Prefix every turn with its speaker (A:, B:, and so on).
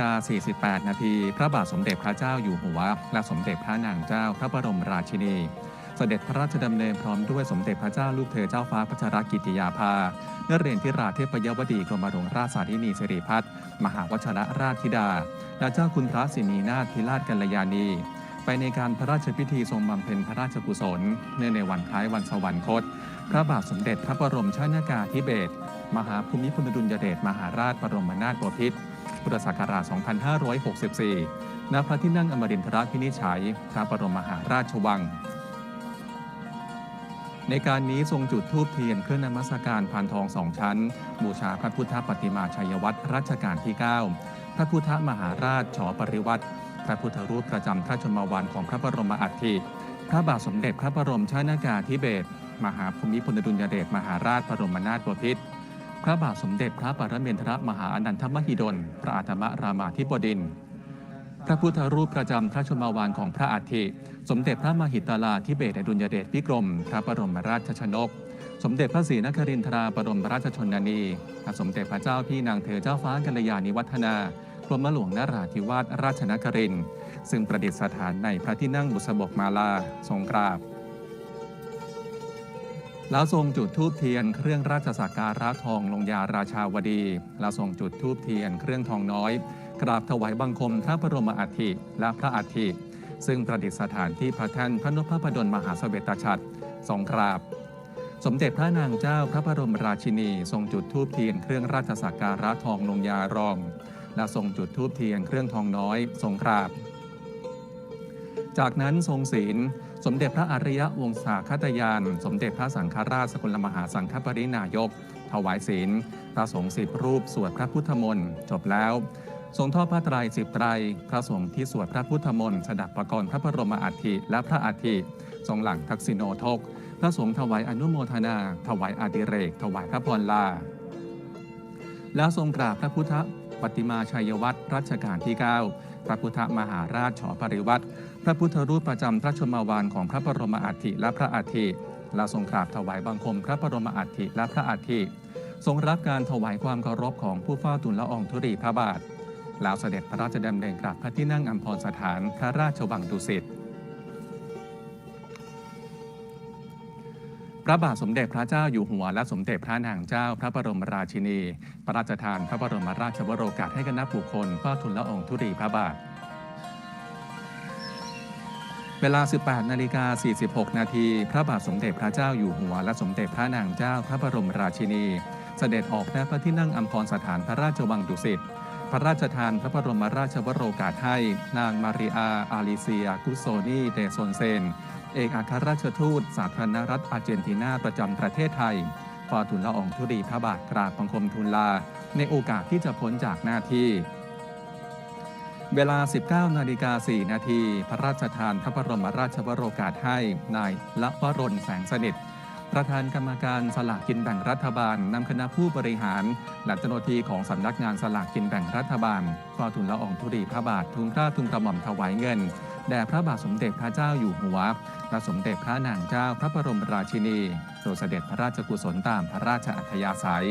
A: กา 48 นาที พระบาทสมเด็จพระเจ้าอยู่หัว และสมเด็จพระนางเจ้าพระบรมราชินีเสด็จพระราชดำเนินพร้อมด้วยสมเด็จพระเจ้าลูกเธอเจ้าฟ้าพัชรกิติยาภาเนเรนทิราเทพยวดีกรมหลวงราชสาธินีสิริพัฒน์มหาวชรราชธิดา และเจ้าคุณพระสินีนาถพิราชกัลยาณีไปในการพระราชพิธีทรงบำเพ็ญพระราชกุศล เนื่องในวันคล้ายวันสวรรคต พระบาทสมเด็จพระบรมชนากาธิเบศรมหาภูมิพลอดุลยเดชมหาราชบรมนาถบพิตร พุทธศักราช 2564 ณ พระที่นั่งอมรินทรพินิจฉัยพระบรมมหาราชวัง ในการนี้ทรงจุดธูปเทียนเครื่องนมัสการพานทองสองชั้น บูชาพระพุทธปฏิมาชัยวัตรรัชกาลที่ 9 พระพุทธมหาราชฉอปริวัติพระพุทธรูปประจำพระชนมวันของพระบรมอัฐิพระบาทสมเด็จพระบรมชนากาธิเบศรมหาภูมิพลอดุลยเดชมหาราชบรมนาถบพิตร พระบาทสมเด็จพระปรเมนทรมหาอนันทมหิดล พระอาตมรามาธิบดินทรพระพุทธรูปประจำพระชนมวานของพระอัฐิสมเด็จพระมหิตลาธิเบศอดุลยเดชพิกรม พระบรมราชชนก สมเด็จพระศรีนครินทราบรมราชชนนีพระสมเด็จพระเจ้าพี่นางเธอเจ้าฟ้ากัลยาณิวัฒนากรมหลวงนราธิวาสราชนครินทร์ซึ่งประดิษฐานในพระที่นั่งบุษบกมาลาทรงกราบ แล้วทรงจุดธูปเทียนเครื่องราชสักการะทองลงยาราชาวดี แล้วทรงจุดธูปเทียนเครื่องทองน้อย กราบถวายบังคมพระบรมอัฐิและพระอัฐิซึ่งประดิษฐานที่พระแท่นพระนพพดลมหาเสวตฉัตรทรงกราบ สมเด็จพระนางเจ้าพระบรมราชินี ทรงจุดธูปเทียนเครื่องราชสักการะทองลงยารอง และทรงจุดธูปเทียนเครื่องทองน้อย ทรงกราบ จากนั้นทรงศีล สมเด็จพระอริยวงศาคตยาน สมเด็จพระสังฆราชสกลมหาสังฆปรินายก ถวายศีลพระสงฆ์สิบรูป สวดพระพุทธมนต์จบแล้ว ทรงทอดพระไตรสิบไตร พระสงฆ์ที่สวดพระพุทธมนต์สดับประกรณ์พระบรมอัฐิและพระอัฐิทรงหลังทักษิโนทก พระสงฆ์ถวายอนุโมทนา ถวายอดิเรก ถวายพระพรลา แล้วทรงกราบพระพุทธปฏิมาชัยวัตรรัชกาลที่ 9 พระพุทธมหาราชฉอปริวัติพระพุทธรูปประจำพระชนมวานของพระบรมอัฐิและพระอัฐิและทรงกราบถวายบังคมพระบรมอัฐิและพระอัฐิทรงรับการถวายความเคารพของผู้เฝ้าทูลละอองธุรีพระบาทแล้วเสด็จพระราชดำเนินกลับพระที่นั่งอัมพรสถานพระราชวังดุสิต ระบาทสมเด็จพระเจ้าอยู่หัวและสมเด็จพระนางเจ้าพระบรมราชินี พระราชทานพระบรมราชวโรกาสให้คณะบุคคลเฝ้าทูลละอองธุรีพระบาท เวลา 18 นาฬิกา 46 นาที พระบาทสมเด็จพระเจ้าอยู่หัว และสมเด็จพระนางเจ้าพระบรมราชินี เสด็จออกณพระที่นั่งอัมพรสถานพระราชวังดุสิตพระราชทานพระบรมราชวโรกาสให้ นางมาริอาอาลิเซียกุโซนีเดโซนเซน เอกอัครราชทูตสาธารณรัฐอาร์เจนตินาประจำประเทศไทยฟอทูลละอองธุรีพระบาทกราบบังคมทูลลา ในโอกาสที่จะพ้นจากหน้าที่ เวลา 19นาฬิกา4นาทีพระราชทานพระบรมราชวโรกาสให้ นายละวรนแสงสนิทประธานกรรมการสลากกินแบ่งรัฐบาลนำคณะผู้บริหารและเจ้าหน้าที่ของสำนักงานสลากกินแบ่งรัฐบาลฟอทูลละอองธุรีพระบาททุนกล้าทุนกระหม่อมถวายเงิน แด่พระบาทสมเด็จพระเจ้าอยู่หัวและสมเด็จพระนางเจ้าพระบรมราชินีโดยเสด็จพระราชกุศลตามพระราชอัธยาศัย